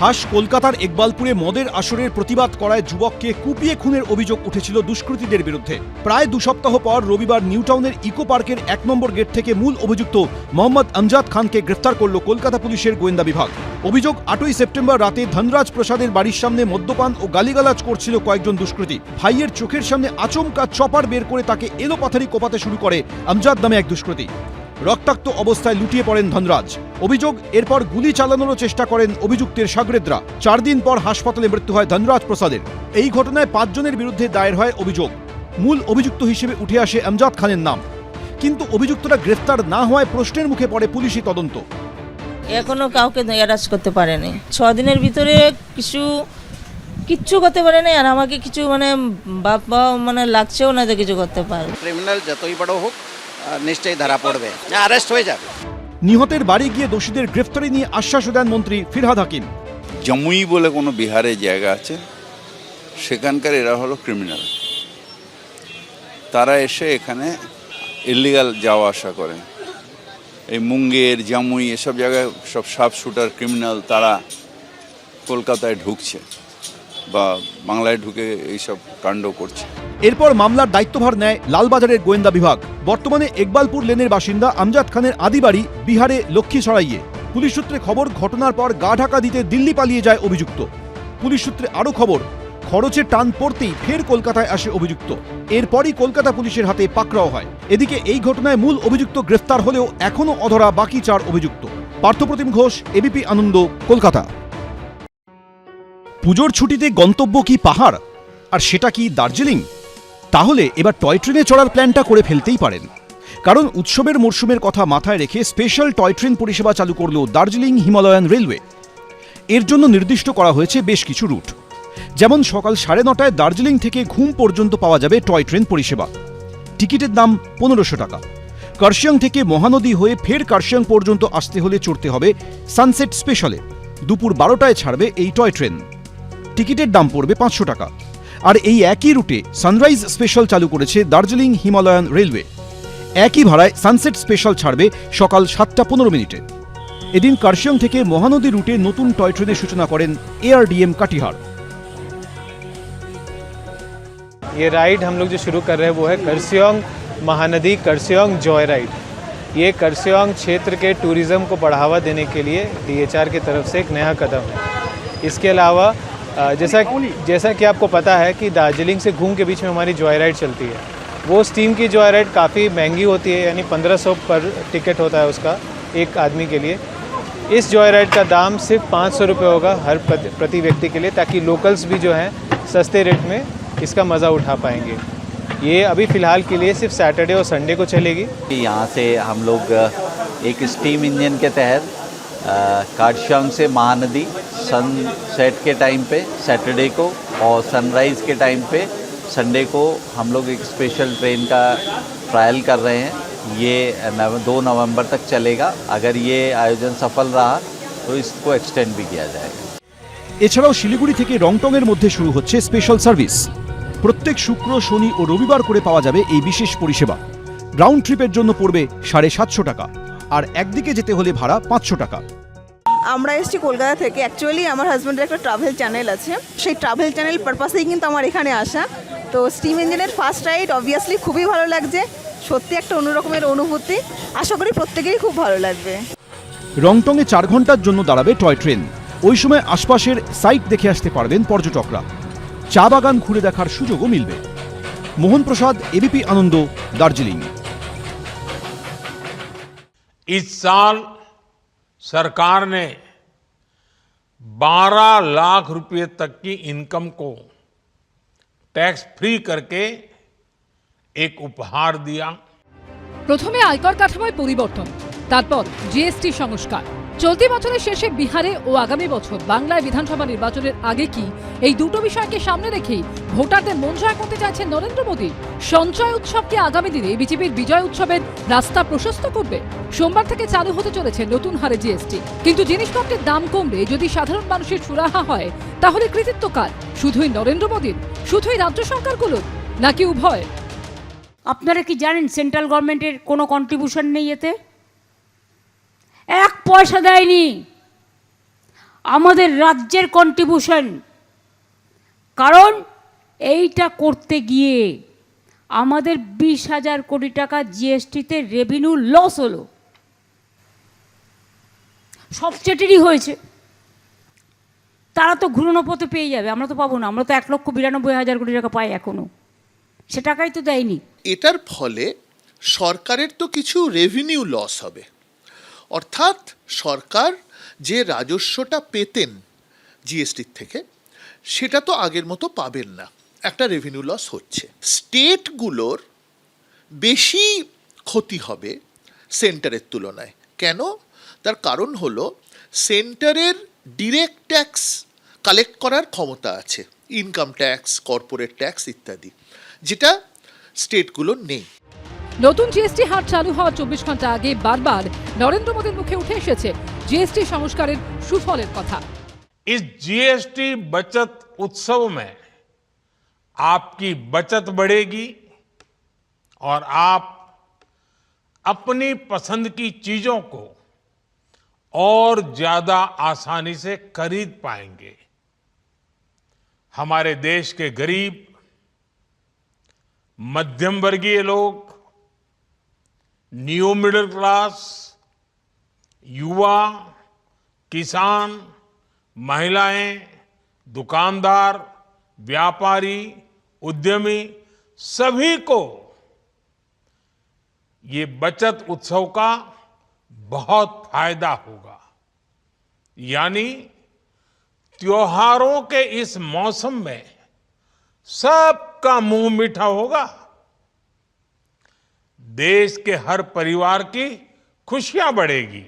খাস কলকাতার একবালপুরে মদের আসরের প্রতিবাদ করায় যুবককে কুপিয়ে খুনের অভিযোগ উঠেছিল দুষ্কৃতীদের বিরুদ্ধে। প্রায় দু সপ্তাহ পর রবিবার নিউটাউনের ইকো পার্কের এক নম্বর গেট থেকে মূল অভিযুক্ত মোহাম্মদ আমজাদ খানকে গ্রেফতার করল কলকাতা পুলিশের গোয়েন্দা বিভাগ। অভিযোগ, আটই সেপ্টেম্বর রাতে ধনরাজ প্রসাদের বাড়ির সামনে মদ্যপান ও গালিগালাজ করছিল কয়েকজন দুষ্কৃতী। ভাইয়ের চোখের সামনে আচমকা চপার বের করে তাকে এলোপাথারি কোপাতে শুরু করে আমজাদ নামে এক দুষ্কৃতী। রক্তাক্ত অবস্থায় লুটিয়ে পড়েন ধনরাজ। অভিযোগ এরপর গুলি চালানোরও চেষ্টা করেন অভিযুক্তের সাগরেদরা। চার দিন পর হাসপাতালে মৃত্যু হয় ধনরাজ প্রসাদের। এই ঘটনায় পাঁচজনের বিরুদ্ধে দায়ের হয় অভিযোগ। মূল অভিযুক্ত হিসেবে উঠে আসে আমজাদ খানের নাম। কিন্তু অভিযুক্তরা গ্রেফতার না হওয়ায় প্রশ্নের মুখে পড়ে পুলিশি তদন্ত। এখনও কাউকে অ্যারেস্ট করতে পারেনি। ছ দিনের ভিতরে কিছু কিচ্ছু করতে পারে পারেনি আর আমাকে কিছু মানে বাবা মানে লাগছেও না যে কিছু করতে পারে। ক্রিমিনাল যতই বড় হোক নিশ্চয়ই ধরা পড়বে। অ্যারেস্ট হয়ে যাবে। নিহতের বাড়ি গিয়ে দোষীদের গ্রেফতারি নিয়ে আশ্বাস দেন মন্ত্রী ফিরহাদ হাকিম। জমুই বলে কোনো বিহারে জায়গা আছে? সেখানকার এরা হলো ক্রিমিনাল তারা এসে এখানে ইলিগাল যাওয়া আসা করে। এই মুঙ্গের, জামুই এসব জায়গায় সব সাপ শুটার ক্রিমিনাল তারা কলকাতায় ঢুকছে বা বাংলায় ঢুকে এইসব কাণ্ড করছে। এরপর মামলার দায়িত্বভার নেয় লালবাজারের গোয়েন্দা বিভাগ। বর্তমানে ইকবালপুর লেনের বাসিন্দা আমজাদ খানের আদি বাড়ি বিহারে লক্ষ্মীসরাইয়ে পুলিশ সূত্রে খবর, ঘটনার পর গা ঢাকা দিতে দিল্লি পালিয়ে যায় অভিযুক্ত। পুলিশ সূত্রে আরও খবর, খরচের টান পড়তেই ফের কলকাতায় আসে অভিযুক্ত। এরপরই কলকাতা পুলিশের হাতে পাকড়াও হয়। এদিকে এই ঘটনায় মূল অভিযুক্ত গ্রেফতার হলেও এখনও অধরা বাকি চার অভিযুক্ত। পার্থপ্রতিম ঘোষ এবিপি আনন্দ, কলকাতা। পুজোর ছুটিতে গন্তব্য কি পাহাড়? আর সেটা কি দার্জিলিং? তাহলে এবার টয় ট্রেনে চড়ার প্ল্যানটা করে ফেলতেই পারেন। কারণ উৎসবের মরশুমের কথা মাথায় রেখে স্পেশাল টয় ট্রেন পরিষেবা চালু করল দার্জিলিং হিমালয়ান রেলওয়ে। এর জন্য নির্দিষ্ট করা হয়েছে বেশ কিছু রুট। যেমন সকাল সাড়ে নটায় দার্জিলিং থেকে ঘুম পর্যন্ত পাওয়া যাবে টয় ট্রেন পরিষেবা। টিকিটের দাম পনেরোশো টাকা। কার্শিয়াং থেকে মহানদী হয়ে ফের কার্শিয়াং পর্যন্ত আসতে হলে চড়তে হবে সানসেট স্পেশালে। দুপুর বারোটায় ছাড়বে এই টয় ট্রেন। টিকিটের দাম পড়বে পাঁচশো টাকা। আর এই একই রুটে সানরাইজ স্পেশাল চালু করেছে দার্জিলিং হিমালয়ান রেলওয়ে একই ভাড়ায় সানসেট স্পেশাল ছাড়বে সকাল সাতটা পনেরো মিনিটে এদিন কার্শিয়ং থেকে মহানদী রুটে নতুন টয় ট্রেনের সূচনা করেন এআরডিএম কাটিহার ये राइड हम लोग जो शुरू कर रहे हैं वो है करसियोंग महानदी करसियोंग जॉय राइड ये करसियोंग क्षेत्र के टूरिज़्म को बढ़ावा देने के लिए डीएचआर की तरफ से एक नया कदम है इसके अलावा अ, जैसा जैसा कि आपको पता है कि दार्जिलिंग से घूम के बीच में हमारी जॉय राइड चलती है। वो स्टीम की जॉय राइड काफ़ी महँगी होती है, यानी 1500 पर टिकट होता है उसका, एक आदमी के लिए। इस जॉय राइड का दाम सिर्फ़ पाँच सौ रुपये होगा हर प्रति व्यक्ति के लिए, ताकि लोकल्स भी जो हैं, सस्ते रेट में इसका मज़ा उठा पाएँगे। ये अभी फ़िलहाल के लिए सिर्फ़ सैटरडे और संडे को चलेगी। यहाँ से हम लोग, एक स्टीम इंजन के तहत काटशांग से महानदी सनसेट के टाइम पे सैटरडे को और सनराइज़ के टाइम पे संडे को हम लोग एक स्पेशल ट्रेन का ट्रायल कर रहे हैं ये नव, दो नवंबर तक चलेगा अगर ये आयोजन सफल रहा तो इसको एक्सटेंड भी किया जाएगा এছাড়াও শিলিগুড়ি থেকে রংটংয়ের মধ্যে শুরু হচ্ছে স্পেশাল সার্ভিস প্রত্যেক শুক্র শনি ও রবিবার করে পাওয়া যাবে এই বিশেষ পরিষেবা রাউন্ড ট্রিপের জন্য পড়বে সাড়ে সাতশো টাকা আর একদিকে যেতে হলে ভাড়া পাঁচশো টাকা আমরা এসেছি কলকাতা থেকে অ্যাকচুয়ালি আমার হাজব্যান্ডের একটা ট্রাভেল চ্যানেল আছে সেই ট্রাভেল চ্যানেল পারপাসেই কিন্তু আমার এখানে আসা তো স্টিম ইঞ্জিনের ফার্স্ট রাইড অবভিয়াসলি খুবই ভালো লাগছে সত্যি একটা অন্যরকমের অনুভূতি আশা করি প্রত্যেকেরই খুব ভালো লাগবে রংটংয়ে চার ঘন্টার জন্য দাঁড়াবে টয় ট্রেন ওই সময় আশপাশের সাইট দেখে আসতে পারবেন পর্যটকরা চা বাগান ঘুরে দেখার সুযোগও মিলবে মোহন প্রসাদ এবিপি আনন্দ দার্জিলিং इस साल सरकार ने 12 लाख रुपए तक की इनकम को टैक्स फ्री करके एक उपहार दिया প্রথমে আয়কর কাঠামোয় পরিবর্তন তারপর জিএসটি সংস্কার চলতি বছরের শেষে বিহারে ও আগামী বছর বাংলায় বিধানসভা নির্বাচনের আগে কি এই দুটো বিষয়কে সামনে রেখেই ভোটারদের মন জয় করতে চাইছেন নরেন্দ্র মোদী? সঞ্চয় উৎসবকে আগামী দিনে বিজেপির বিজয় উৎসবের রাস্তা প্রশস্ত করবে? সোমবার থেকে চালু হতে চলেছে নতুন হারে জিএসটি। কিন্তু জিনিসপত্রের দাম কমলে যদি সাধারণ মানুষের সুরাহা হয়, তাহলে কৃতিত্ব কার? শুধুই নরেন্দ্র মোদীর? শুধুই রাজ্য সরকারগুলোর? নাকি উভয় আপনারা কি জানেন, সেন্ট্রাল গভর্নমেন্টের কোনো কন্ট্রিবিউশন নেই এতে? এক পয়সা দেয়নি। আমাদের রাজ্যের কন্ট্রিবিউশন কারণ এইটা করতে গিয়ে আমাদের বিশ হাজার কোটি টাকা জিএসটিতে রেভিনিউ লস হলো। সব স্টেটেরই হয়েছে। তারা তো ঘুরনো পথে পেয়ে যাবে, আমরা তো পাবো না। আমরা তো এক লক্ষ বিরানব্বই হাজার কোটি টাকা পাই এখনও সে টাকাই তো দেয়নি। এটার ফলে সরকারের তো কিছু রেভিনিউ লস হবে। অর্থাৎ সরকার যে রাজস্বটা পেতেন জিএসটির থেকে, সেটা তো আগের মতো পাবেন না। একটা রেভিনিউ লস হচ্ছে। স্টেটগুলোর বেশি ক্ষতি হবে সেন্টারের তুলনায়। কেন? তার কারণ হলো সেন্টারের ডিরেক্ট ট্যাক্স কালেক্ট করার ক্ষমতা আছে। ইনকাম ট্যাক্স কর্পোরেট ট্যাক্স ইত্যাদি, যেটা স্টেটগুলোর নেই। নতুন জিএসটি হার চালু হওয়ার চব্বিশ ঘন্টা আগে বারবার নরেন্দ্র মোদীর মুখে উঠে এসেছে জিএসটি সংস্কারের সুফলের কথা इस जीएसटी बचत उत्सव में आपकी बचत बढ़ेगी और आप अपनी पसंद की चीजों को और ज्यादा आसानी से खरीद पाएंगे हमारे देश के गरीब मध्यम वर्गीय लोग न्यू मिडिल क्लास युवा, किसान, महिलाएँ, दुकानदार, व्यापारी, उद्यमी, सभी को ये बचत उत्सव का बहुत फ़ायदा होगा। यानी त्योहारों के इस मौसम में सबका मुँह मीठा होगा। দেশ কে হর পরিবার কি খুশিয়া বড়েগি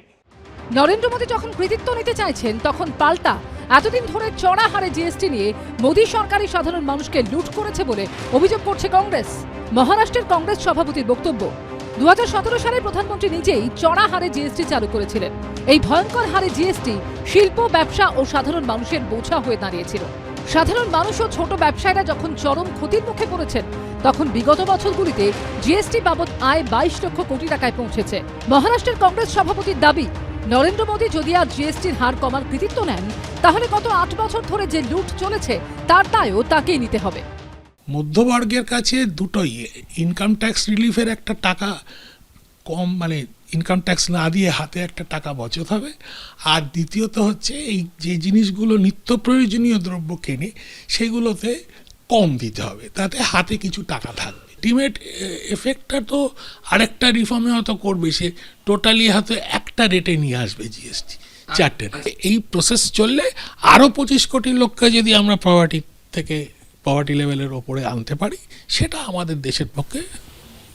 নরেন্দ্র মোদী যখন কৃতিত্ব নিতে চাইছেন তখন পাল্টা এতদিন ধরে চড়া হারে জিএসটি নিয়ে মোদী সরকারই সাধারণ মানুষকে লুট করেছে বলে অভিযোগ করছে কংগ্রেস মহারাষ্ট্রের কংগ্রেস সভাপতির বক্তব্য। দু হাজার সতেরো সালে প্রধানমন্ত্রী নিজেই চড়া হারে জিএসটি চালু করেছিলেন। এই ভয়ঙ্কর হারে জিএসটি শিল্প, ব্যবসা ও সাধারণ মানুষের বোঝা হয়ে দাঁড়িয়েছিল। সাধারণ মানুষ ও ছোট ব্যবসায়ীরা যখন চরম ক্ষতির মুখে পড়েছেন তখন বিগত বছরগুলিতে জিএসটি বাবদ আয় বাইশ লক্ষ কোটি টাকায় পৌঁছেছে। মহারাষ্ট্রের কংগ্রেস সভাপতির দাবি, নরেন্দ্র মোদী যদি আজ জিএসটির হার কমার কৃতিত্ব নেন, তাহলে গত আট বছর ধরে যে লুট চলেছে, তার দায়ও তাকেই নিতে হবে। মধ্যবর্গের কাছে দুটোই ইনকাম ট্যাক্স রিলিফের একটা টাকা কম মানে ইনকাম ট্যাক্স না দিয়ে হাতে একটা টাকা বচত হবে। আর দ্বিতীয়ত হচ্ছে, এই যে জিনিসগুলো নিত্য প্রয়োজনীয় দ্রব্য কেনে, সেগুলোতে কম দিতে হবে, তাতে হাতে কিছু টাকা থাকবে। আলটিমেট এফেক্টটা তো আরেকটা রিফর্মে হয়তো করবে, সে টোটালি হয়তো একটা রেটে নিয়ে আসবে জিএসটি চারটে। এই প্রসেস চললে আরও পঁচিশ কোটি লোককে যদি আমরা প্রভার্টি থেকে পভার্টি লেভেলের ওপরে আনতে পারি, সেটা আমাদের দেশের পক্ষে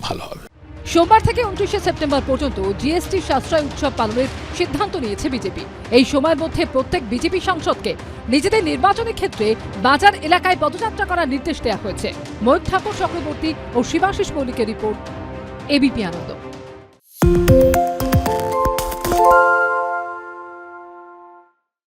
ভালো হবে। সোমবার থেকে উনত্রিশে সেপ্টেম্বর পর্যন্ত জিএসটি সাশ্রয় উৎসব পালনের সিদ্ধান্ত নিয়েছে বিজেপি। এই সময়ের মধ্যে প্রত্যেক বিজেপি সাংসদকে নিজেদের নির্বাচনী ক্ষেত্রে বাজার এলাকায় পদযাত্রা করার নির্দেশ দেওয়া হয়েছে। ময়ূর ঠাকুর চক্রবর্তী ও শিবাশিস মৌলিকের রিপোর্ট, এবিপি আনন্দ।